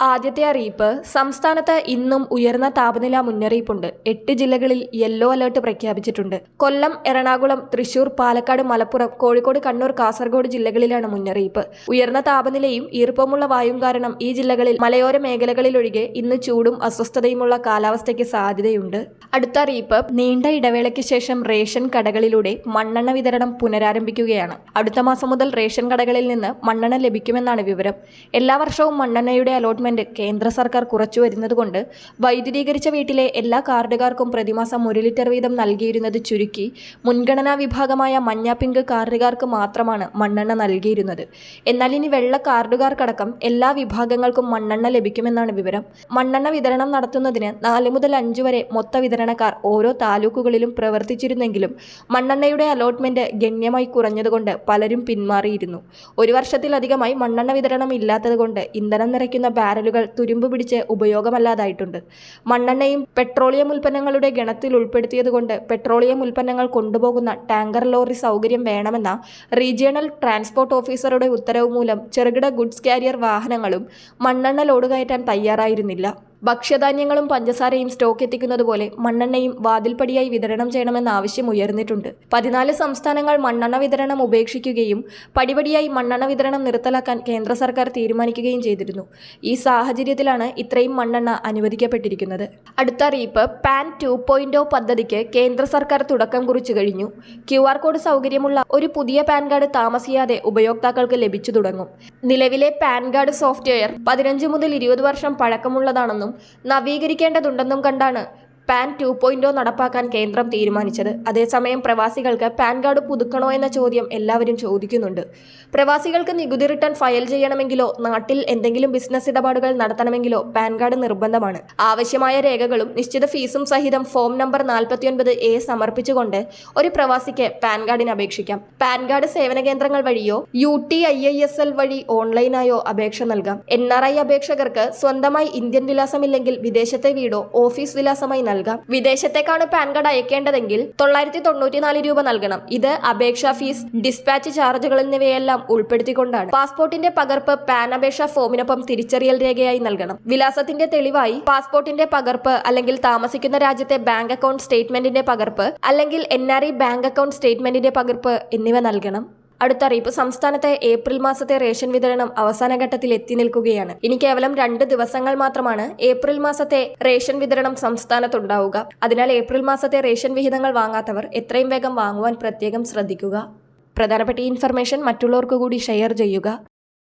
ആദ്യത്തെ അറിയിപ്പ് സംസ്ഥാനത്ത് ഇന്നും ഉയർന്ന താപനില മുന്നറിയിപ്പുണ്ട്. എട്ട് ജില്ലകളിൽ യെല്ലോ അലേർട്ട് പ്രഖ്യാപിച്ചിട്ടുണ്ട്. കൊല്ലം എറണാകുളം തൃശൂർ പാലക്കാട് മലപ്പുറം കോഴിക്കോട് കണ്ണൂർ കാസർഗോഡ് ജില്ലകളിലാണ് മുന്നറിയിപ്പ്. ഉയർന്ന താപനിലയും ഈർപ്പമുള്ള വായും കാരണം ഈ ജില്ലകളിൽ മലയോര മേഖലകളിലൊഴികെ ഇന്ന് ചൂടും അസ്വസ്ഥതയുമുള്ള കാലാവസ്ഥയ്ക്ക് സാധ്യതയുണ്ട്. അടുത്ത അറിയിപ്പ് നീണ്ട ഇടവേളയ്ക്ക് ശേഷം റേഷൻ കടകളിലൂടെ മണ്ണെണ്ണ വിതരണം പുനരാരംഭിക്കുകയാണ്. അടുത്ത മാസം മുതൽ റേഷൻ കടകളിൽ നിന്ന് മണ്ണെണ്ണ ലഭിക്കുമെന്നാണ് വിവരം. എല്ലാ വർഷവും മണ്ണെണ്ണയുടെ അലോട്ട്മെന്റ് കേന്ദ്ര സർക്കാർ കുറച്ചു വരുന്നതുകൊണ്ട് വൈദ്യുതീകരിച്ച വീട്ടിലെ എല്ലാ കാർഡുകാർക്കും പ്രതിമാസം ഒരു ലിറ്റർ വീതം നൽകിയിരുന്നത് ചുരുക്കി മുൻഗണനാ വിഭാഗമായ മഞ്ഞ പിങ്ക് കാർഡുകാർക്ക് മാത്രമാണ് മണ്ണെണ്ണ നൽകിയിരുന്നത്. എന്നാൽ ഇനി വെള്ള കാർഡുകാർക്കടക്കം എല്ലാ വിഭാഗങ്ങൾക്കും മണ്ണെണ്ണ ലഭിക്കുമെന്നാണ് വിവരം. മണ്ണെണ്ണ വിതരണം നടത്തുന്നതിന് നാല് മുതൽ അഞ്ചു വരെ മൊത്ത വിതരണക്കാർ ഓരോ താലൂക്കുകളിലും പ്രവർത്തിച്ചിരുന്നെങ്കിലും മണ്ണെണ്ണയുടെ അലോട്ട്മെന്റ് ഗണ്യമായി കുറഞ്ഞതുകൊണ്ട് പലരും പിന്മാറിയിരുന്നു. ഒരു വർഷത്തിലധികമായി മണ്ണെണ്ണ വിതരണം ഇല്ലാത്തതുകൊണ്ട് ഇന്ധനം നിറയ്ക്കുന്ന ബാരലുകൾ തുരുമ്പ് പിടിച്ച് ഉപയോഗമല്ലാതായിട്ടുണ്ട്. മണ്ണെണ്ണയും പെട്രോളിയം ഉൽപ്പന്നങ്ങളുടെ ഗണത്തിൽ ഉൾപ്പെടുത്തിയതുകൊണ്ട് പെട്രോളിയം ഉൽപ്പന്നങ്ങൾ കൊണ്ടുപോകുന്ന ടാങ്കർ ലോറി സൗകര്യം വേണമെന്ന റീജിയണൽ ട്രാൻസ്പോർട്ട് ഓഫീസറുടെ ഉത്തരവ് മൂലം ചെറുകിട ഗുഡ്സ് കാരിയർ വാഹനങ്ങളും മണ്ണെണ്ണ ലോഡ് കയറ്റാൻ തയ്യാറായിരുന്നില്ല. ഭക്ഷ്യധാന്യങ്ങളും പഞ്ചസാരയും സ്റ്റോക്ക് എത്തിക്കുന്നത് പോലെ മണ്ണെണ്ണയും വാതിൽപ്പടിയായി വിതരണം ചെയ്യണമെന്ന ആവശ്യം ഉയർന്നിട്ടുണ്ട്. പതിനാല് സംസ്ഥാനങ്ങൾ മണ്ണെണ്ണ വിതരണം ഉപേക്ഷിക്കുകയും പടിപടിയായി മണ്ണെണ്ണ വിതരണം നിർത്തലാക്കാൻ കേന്ദ്ര സർക്കാർ തീരുമാനിക്കുകയും ചെയ്തിരുന്നു. ഈ സാഹചര്യത്തിലാണ് ഇത്രയും മണ്ണെണ്ണ അനുവദിക്കപ്പെട്ടിരിക്കുന്നത്. അടുത്ത അറിയിപ്പ് പാൻ ടു പോയിന്റ് പദ്ധതിക്ക് കേന്ദ്ര സർക്കാർ തുടക്കം കുറിച്ചു കഴിഞ്ഞു. ക്യു ആർ കോഡ് സൗകര്യമുള്ള ഒരു പുതിയ പാൻ കാർഡ് താമസിയാതെ ഉപയോക്താക്കൾക്ക് ലഭിച്ചു തുടങ്ങും. നിലവിലെ പാൻ കാർഡ് സോഫ്റ്റ്വെയർ പതിനഞ്ച് മുതൽ ഇരുപത് വർഷം പഴക്കമുള്ളതാണെന്നും നവീകരിക്കേണ്ടതുണ്ടെന്നും കണ്ടാണ് പാൻ ടു പോയിന്റ് നടപ്പാക്കാൻ കേന്ദ്രം തീരുമാനിച്ചത്. അതേസമയം പ്രവാസികൾക്ക് പാൻ കാർഡ് പുതുക്കണോ എന്ന ചോദ്യം എല്ലാവരും ചോദിക്കുന്നുണ്ട്. പ്രവാസികൾക്ക് നികുതി റിട്ടേൺ ഫയൽ ചെയ്യണമെങ്കിലോ നാട്ടിൽ എന്തെങ്കിലും ബിസിനസ് ഇടപാടുകൾ നടത്തണമെങ്കിലോ പാൻ കാർഡ് നിർബന്ധമാണ്. ആവശ്യമായ രേഖകളും നിശ്ചിത ഫീസും സഹിതം ഫോം നമ്പർ നാൽപ്പത്തിയൊൻപത് എ സമർപ്പിച്ചുകൊണ്ട് ഒരു പ്രവാസിക്ക് പാൻ കാർഡിന് അപേക്ഷിക്കാം. പാൻ കാർഡ് സേവന കേന്ദ്രങ്ങൾ വഴിയോ U T I I S L വഴി ഓൺലൈനായോ അപേക്ഷ നൽകാം. എൻ ആർ ഐ അപേക്ഷകർക്ക് സ്വന്തമായി ഇന്ത്യൻ വിലാസമില്ലെങ്കിൽ വിദേശത്തെ വീടോ ഓഫീസ് വിലാസമായി നൽകാം. വിദേശത്തേക്കാണ് പാൻ കാർഡ് അയക്കേണ്ടതെങ്കിൽ തൊള്ളായിരത്തി തൊണ്ണൂറ്റിനാല് രൂപ നൽകണം. ഇത് അപേക്ഷാ ഫീസ് ഡിസ്പാച്ച് ചാർജുകൾ എന്നിവയെല്ലാം ഉൾപ്പെടുത്തിക്കൊണ്ടാണ്. പാസ്പോർട്ടിന്റെ പകർപ്പ് പാൻ അപേക്ഷാ ഫോമിനൊപ്പം തിരിച്ചറിയൽ രേഖയായി നൽകണം. വിലാസത്തിന്റെ തെളിവായി പാസ്പോർട്ടിന്റെ പകർപ്പ് അല്ലെങ്കിൽ താമസിക്കുന്ന രാജ്യത്തെ ബാങ്ക് അക്കൗണ്ട് സ്റ്റേറ്റ്മെന്റിന്റെ പകർപ്പ് അല്ലെങ്കിൽ എൻ ബാങ്ക് അക്കൗണ്ട് സ്റ്റേറ്റ്മെന്റിന്റെ പകർപ്പ് എന്നിവ നൽകണം. അടുത്ത അറിയിപ്പ് സംസ്ഥാനത്തെ ഏപ്രിൽ മാസത്തെ റേഷൻ വിതരണം അവസാന ഘട്ടത്തിൽ എത്തി നിൽക്കുകയാണ്. ഇനി കേവലം രണ്ട് ദിവസങ്ങൾ മാത്രമാണ് ഏപ്രിൽ മാസത്തെ റേഷൻ വിതരണം സംസ്ഥാനത്തുണ്ടാവുക. അതിനാൽ ഏപ്രിൽ മാസത്തെ റേഷൻ വിഹിതങ്ങൾ വാങ്ങാത്തവർ എത്രയും വേഗം വാങ്ങുവാൻ പ്രത്യേകം ശ്രദ്ധിക്കുക. പ്രധാനപ്പെട്ട ഈ ഇൻഫർമേഷൻ മറ്റുള്ളവർക്ക് കൂടി ഷെയർ ചെയ്യുക.